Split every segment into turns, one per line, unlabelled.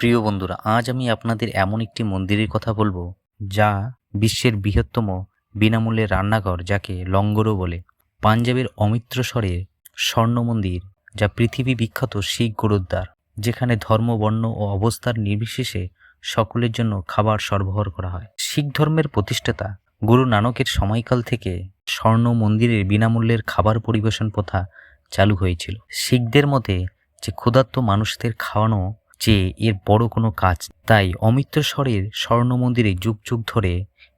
প্রিয় বন্ধুরা, আজ আমি আপনাদের এমন একটি মন্দিরের কথা বলব, যা বিশ্বের বৃহত্তম বিনামূল্যে রান্নাঘর, যাকে লঙ্গরও বলে। পাঞ্জাবের অমৃতসরের স্বর্ণ মন্দির, যা পৃথিবী বিখ্যাত শিখ গুরুদ্বার, যেখানে ধর্ম, বর্ণ ও অবস্থার নির্বিশেষে সকলের জন্য খাবার সরবরাহ করা হয়। শিখ ধর্মের প্রতিষ্ঠাতা গুরু নানকের সময়কাল থেকে স্বর্ণ মন্দিরের বিনামূল্যের খাবার পরিবেশন প্রথা চালু হয়েছিল। শিখদের মতে যে ক্ষুধার্ত মানুষদের খাওয়ানো যে এর বড় কোনো কাজ। তাই অমৃতসরের স্বর্ণ মন্দিরে যুগ যুগ ধরে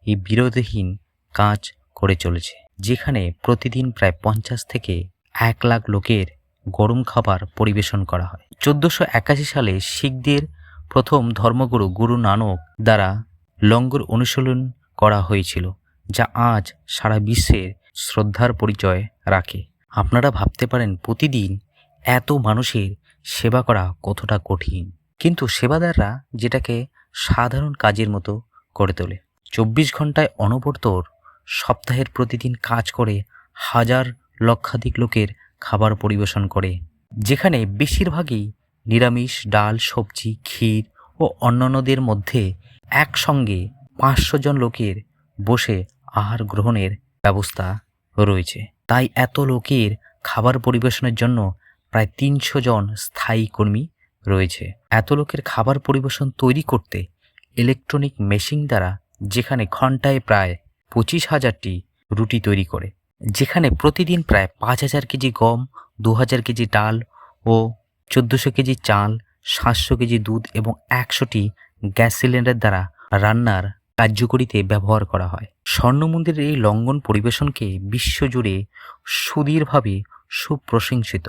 এই বিরোধহীন কাজ করে চলেছে, যেখানে প্রতিদিন প্রায় পঞ্চাশ থেকে এক লাখ লোকের গরম খাবার পরিবেশন করা হয়। চোদ্দোশো একাশি সালে শিখদের প্রথম ধর্মগুরু গুরু নানক দ্বারা লঙ্গর অনুশীলন করা হয়েছিল, যা আজ সারা বিশ্বের শ্রদ্ধার পরিচয় রাখে। আপনারা ভাবতে পারেন, প্রতিদিন এত মানুষের সেবা করা কতটা কঠিন। কিন্তু সেবাদাররা যেটাকে সাধারণ কাজের মতো করে তোলে। চব্বিশ ঘন্টায় অনবর্তর সপ্তাহের প্রতিদিন কাজ করে হাজার লক্ষাধিক লোকের খাবার পরিবেশন করে। যেখানে বেশিরভাগই নিরামিষ, ডাল, সবজি, ক্ষীর ও অন্যান্যদের মধ্যে একসঙ্গে পাঁচশো জন লোকের বসে আহার গ্রহণের ব্যবস্থা রয়েছে। তাই এত লোকের খাবার পরিবেশনের জন্য প্রায় তিনশো জন স্থায়ী কর্মী রয়েছে। এত লোকের খাবার পরিবেশন তৈরি করতে ইলেকট্রনিক মেশিন দ্বারা যেখানে ঘন্টায় প্রায় পঁচিশ হাজারটি রুটি তৈরি করে, যেখানে প্রতিদিন প্রায় পাঁচ হাজার কেজি গম, দু হাজার কেজি ডাল ও চোদ্দোশো কেজি চাল, সাতশো কেজি দুধ এবং একশোটি গ্যাস সিলিন্ডার দ্বারা রান্নার কার্যকরীতে ব্যবহার করা হয়। স্বর্ণ মন্দিরের এই লঙ্ঘন পরিবেশনকে বিশ্বজুড়ে সুদীরভাবে সুপ্রশংসিত।